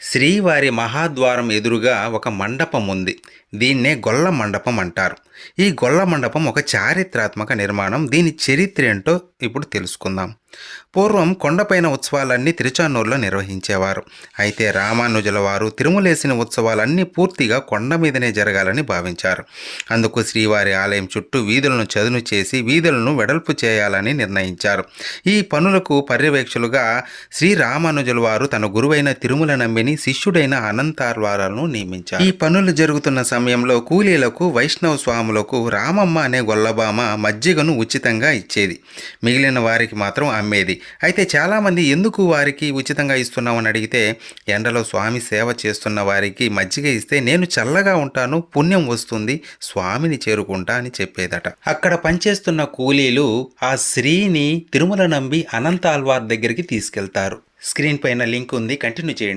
శ్రీవారి మహాద్వారం ఎదురుగా ఒక మండపం ఉంది. దీన్నే గొల్ల మండపం అంటారు. ఈ గొల్ల మండపం ఒక చారిత్రాత్మక నిర్మాణం. దీని చరిత్ర ఏంటో ఇప్పుడు తెలుసుకుందాం. పూర్వం కొండపైన ఉత్సవాలన్నీ తిరుచానూరులో నిర్వహించేవారు. అయితే రామానుజుల వారు తిరుమలేసిన ఉత్సవాలన్నీ పూర్తిగా కొండ మీదనే జరగాలని భావించారు. అందుకు శ్రీవారి ఆలయం చుట్టూ వీధులను చదును చేసి వీధులను వెడల్పు చేయాలని నిర్ణయించారు. ఈ పనులకు పర్యవేక్షులుగా శ్రీ రామానుజుల వారు తన గురువైన తిరుమల నంబిని శిష్యుడైన అనంతార్వారాలను నియమించారు. ఈ పనులు జరుగుతున్న సమయంలో కూలీలకు వైష్ణవ స్వాములకు రామమ్మ అనే గొల్లబామ మజ్జిగను ఉచితంగా ఇచ్చేది. మిగిలిన వారికి మాత్రం అమ్మేది. అయితే చాలామంది ఎందుకు వారికి ఉచితంగా ఇస్తున్నామని అడిగితే ఎండలో స్వామి సేవ చేస్తున్న వారికి మజ్జిగ ఇస్తే నేను చల్లగా ఉంటాను పుణ్యం వస్తుంది స్వామిని చేరుకుంటా అని చెప్పేదట. అక్కడ పనిచేస్తున్న కూలీలు ఆ స్త్రీని తిరుమల నంబి అనంత ఆల్వార్ దగ్గరికి తీసుకెళ్తారు. స్క్రీన్ పైన లింక్ ఉంది కంటిన్యూ చేయండి.